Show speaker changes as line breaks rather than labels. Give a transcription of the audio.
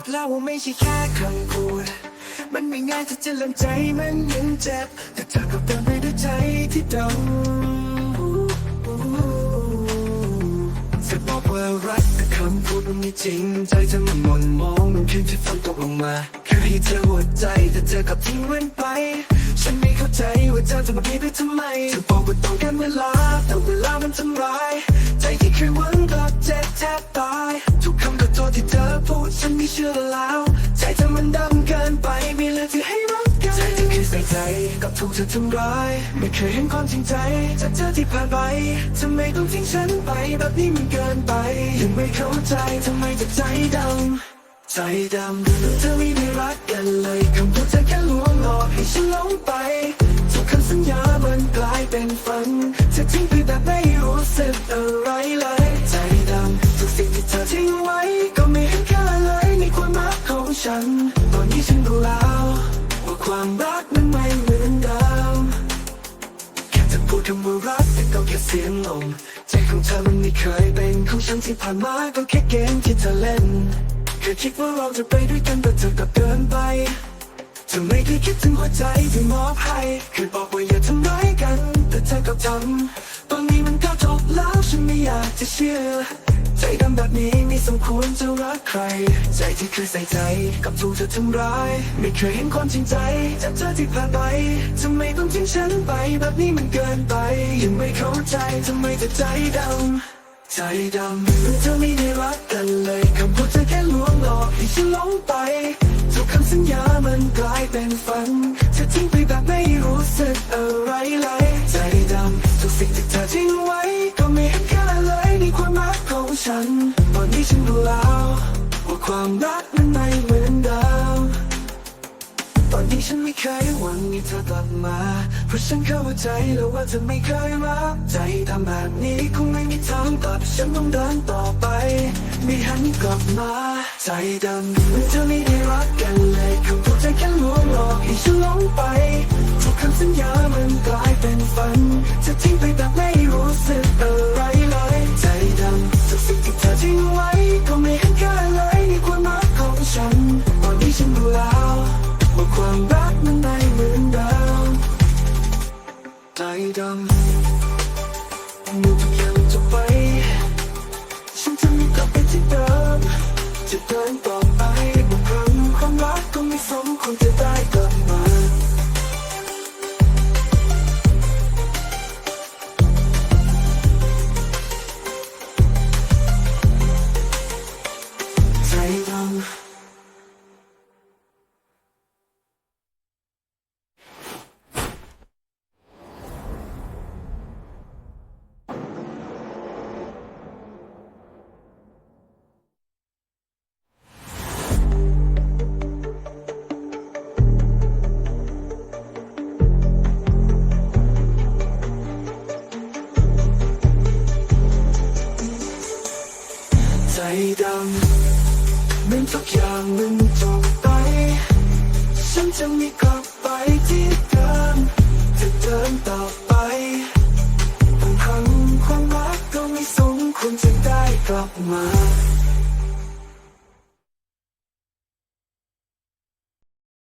บอกแล้วว่าไม่ใช่แค่คำพูด มันไม่ง่ายที่จะลังใจมันยังเจ็บ แต่เธอก็เดินไปด้วยใจที่ดำจะบอกว่ารักแต่คำพูดมันไม่จริง ใจเธอมันหม่นมองมันคืนที่ฝนตกลงมาแค่ให้เธอหัวใจแต่เธอกลับทิ้งมันไป ฉันไม่เข้าใจว่าเธอจะมาพีไปทำไมเธอบอกว่าต้องการเวลาแต่เวลามันทำร้าย ใจที่เคยหวังก็เจ็บแทบตาย ไม่เชื่อแล้ว ใจเธอมันดำเกินไปม่เหลือที่ให้รักกันใจที่เคยใส่ใจกับถูกเธอทำร้าย ไม่เคยเห็นความจริงใจจากเธอที่ผ่านไปทำไมต้องทิ้งฉันไปแบบนี้มันเกินไป ยังไม่เข้าใจทำไมจะใจดำใจดำเธอไม่ได้รักกันเลยคำพูดเธอแค่ลวงหลอกให้ฉันหลงไป ไม่เหมือนเดิมแค่จะพูดคำว่ารักแต่ก็แค่เสียงลมใจของเธอมันไม่เคยเป็นของฉันที่ผ่านมาก็แค่เกมที่เธอเล่นเคยคิดว่าเราจะไปด้วยกันแต่เธอก็เดินไปเธอไม่เคยคิดถึงหัวใจที่มอบให้เคยบอกว่าอย่าทำร้ายกัน แต่เธอก็ทำตอนนี้มันก็จบแล้วฉันไม่อยากจะเชื่อ ใจดำแบบนี้ไม่สมควรจะรักใคร ใจที่เคยใส่ใจกับถูกเธอทำร้าย ไม่เคยเห็นความจริงใจจากเธอที่ผ่านไปทำไมต้องทิ้งฉันไป แบบนี้มันเกินไป ยังไม่เข้าใจทำไมจะใจดำใจดำเธอไม่ได้รักกันเลยคำพูดเธอแค่ลวงหลอกให้ฉันหลงไป ทุกคำสัญญามันกลายเป็นฝันเธอทิ้งไป ฉัน ตอนนี้ฉันรู้แล้วว่าความรักมันไม่เหมือนเดิมตอนนี้ฉันไม่เคยหวังให้เธอกลับมา เพราะฉันเข้าใจแล้วว่าเธอไม่เคยรัก ใจทำแบบนี้คงไม่มีทางกลับ ฉันต้องเดินต่อไป ไม่หันกลับมา ใจดำเหมือนเธอไม่ได้รักกันเลยคำพูดใจแค่ลวงหลอกให้ฉันหลงไปทุกคำสัญญามันกลายเป็นฝันจะทิ้งไปแบบไม่ ใจดำเหมือนทุกอย่างมันจบไป ฉันจะไม่กลับไปที่เดิมจะเดินต่อไปบางครั้งความรักก็ไม่สมควรจะได้กลับมา